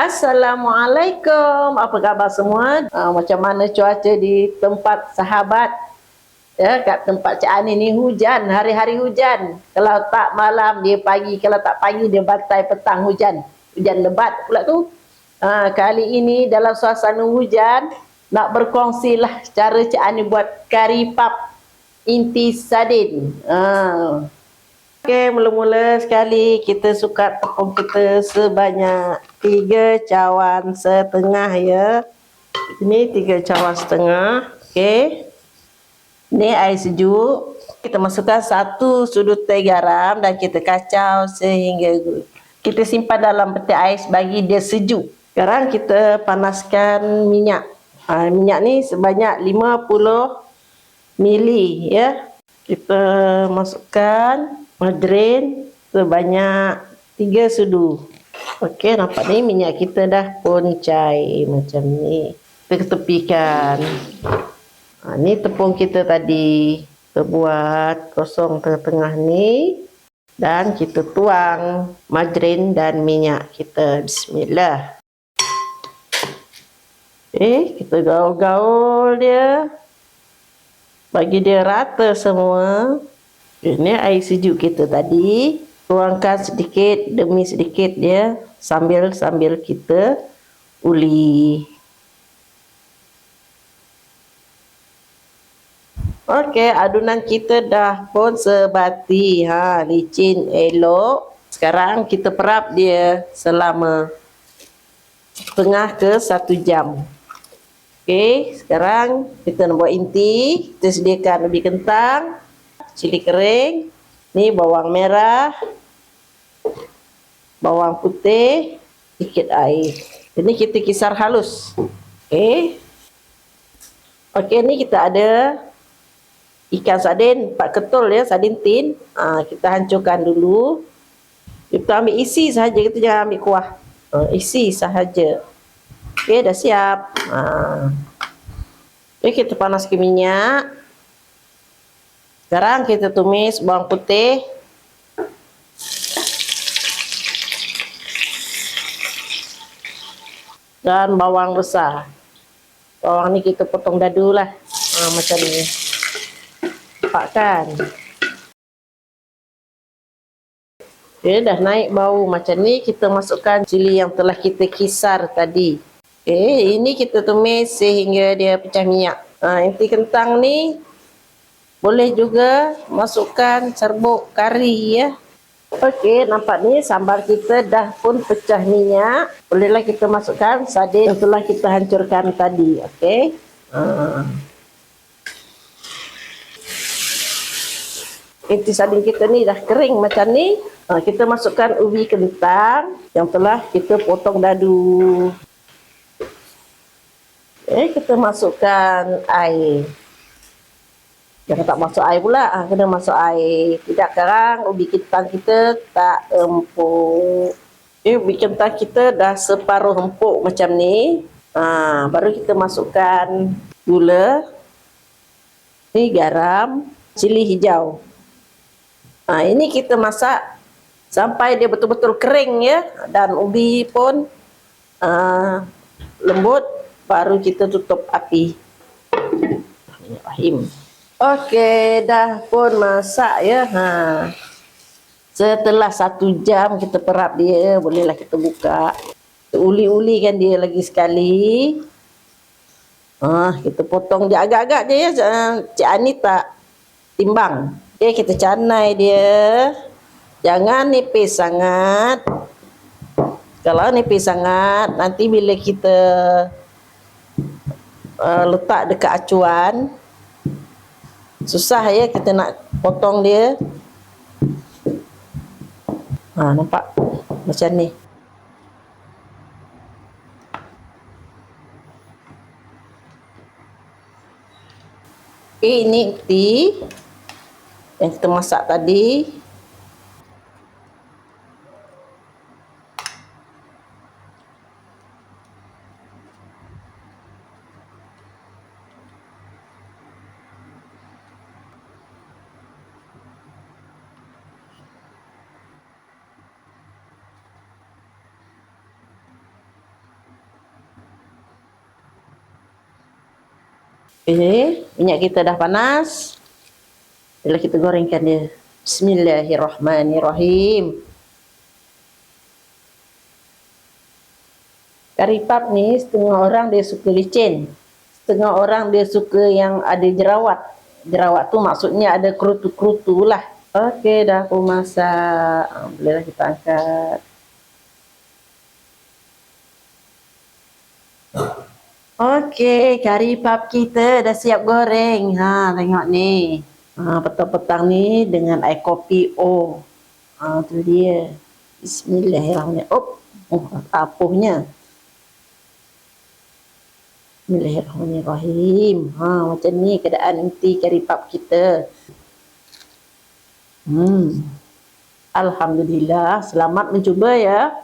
Assalamualaikum. Apa khabar semua? Uh, macam mana cuaca di tempat sahabat? Ya, kat tempat Cik Ani ni hujan, hari-hari hujan. Kalau tak malam dia pagi, kalau tak pagi dia batai petang hujan. Hujan lebat pula tu. Uh, kali ini dalam suasana hujan nak berkongsilah cara Cik Ani buat kari pap inti sardin. Uh. Okey, mula-mula sekali kita suka tepung kita sebanyak tiga cawan setengah ya. Ini tiga cawan setengah. Okey. Ini air sejuk. Kita masukkan satu sudut teh garam dan kita kacau sehingga kita simpan dalam peti ais bagi dia sejuk. Sekarang kita panaskan minyak. Ha, minyak ni sebanyak 50 mili ya. Kita masukkan Madrin sebanyak tiga sudu. Okey, nampak ni minyak kita dah pun cair macam ni. Kita ketepikan. Ha, ni tepung kita tadi. Kita buat kosong tengah-tengah ni. Dan kita tuang madrin dan minyak kita. Bismillah. Eh, kita gaul-gaul dia. Bagi dia rata semua. Ini air sejuk kita tadi. Tuangkan sedikit demi sedikit dia sambil sambil kita uli. Okey, adunan kita dah pun sebati. Ha, licin elok. Sekarang kita perap dia selama setengah ke satu jam. Okey, sekarang kita nak buat inti. Kita sediakan lebih kentang cili kering, ni bawang merah, bawang putih, sedikit air. Ini kita kisar halus. Okey. Okey, ni kita ada ikan sardin, empat ketul ya, sardin tin. Ha, kita hancurkan dulu. Kita ambil isi sahaja, kita jangan ambil kuah. Ha, isi sahaja. Okey, dah siap. Ha. Okey, kita panaskan minyak. Sekarang kita tumis bawang putih. Dan bawang besar. Bawang ni kita potong dadu lah. Ha, macam ni. Nampak kan? Okay, dah naik bau macam ni. Kita masukkan cili yang telah kita kisar tadi. Okay, ini kita tumis sehingga dia pecah minyak. Ha, inti kentang ni boleh juga masukkan serbuk kari ya. Okey, nampak ni sambal kita dah pun pecah minyak. Bolehlah kita masukkan sardin yang telah kita hancurkan tadi. Okey. Ha. Inti sardin kita ni dah kering macam ni. Ha, kita masukkan ubi kentang yang telah kita potong dadu. Okay, kita masukkan air. Jangan tak masuk air pula. Ha, kena masuk air. Tidak sekarang ubi kentang kita tak empuk. Eh, ubi kentang kita dah separuh empuk macam ni. Ha, baru kita masukkan gula. Ni garam. Cili hijau. Ha, ini kita masak sampai dia betul-betul kering ya. Dan ubi pun uh, lembut. Baru kita tutup api. Bismillahirrahmanirrahim. Okey, dah pun masak ya. Ha. Setelah satu jam kita perap dia, bolehlah kita buka. Uli-uli kan dia lagi sekali. Ah, ha, kita potong dia agak-agak je ya. Cik Ani tak timbang. Okey, kita canai dia. Jangan nipis sangat. Kalau nipis sangat, nanti bila kita uh, letak dekat acuan, susah ya kita nak potong dia. Ha, nampak? Macam ni. Okay, ini tea yang kita masak tadi Okey, minyak kita dah panas. Bila kita gorengkan dia. Bismillahirrahmanirrahim. Kari pap ni setengah orang dia suka licin. Setengah orang dia suka yang ada jerawat. Jerawat tu maksudnya ada kerutu-kerutu lah. Okey, dah aku masak. Ah, Bolehlah kita angkat. Okey, kari pap kita dah siap goreng. Ha, tengok ni. Ha, petang-petang ni dengan air kopi O. Ha, tu dia. Bismillahirrahmanirrahim. Oh, oh apuhnya. Bismillahirrahmanirrahim. Ha, macam ni keadaan nanti kari pap kita. Hmm. Alhamdulillah, selamat mencuba ya.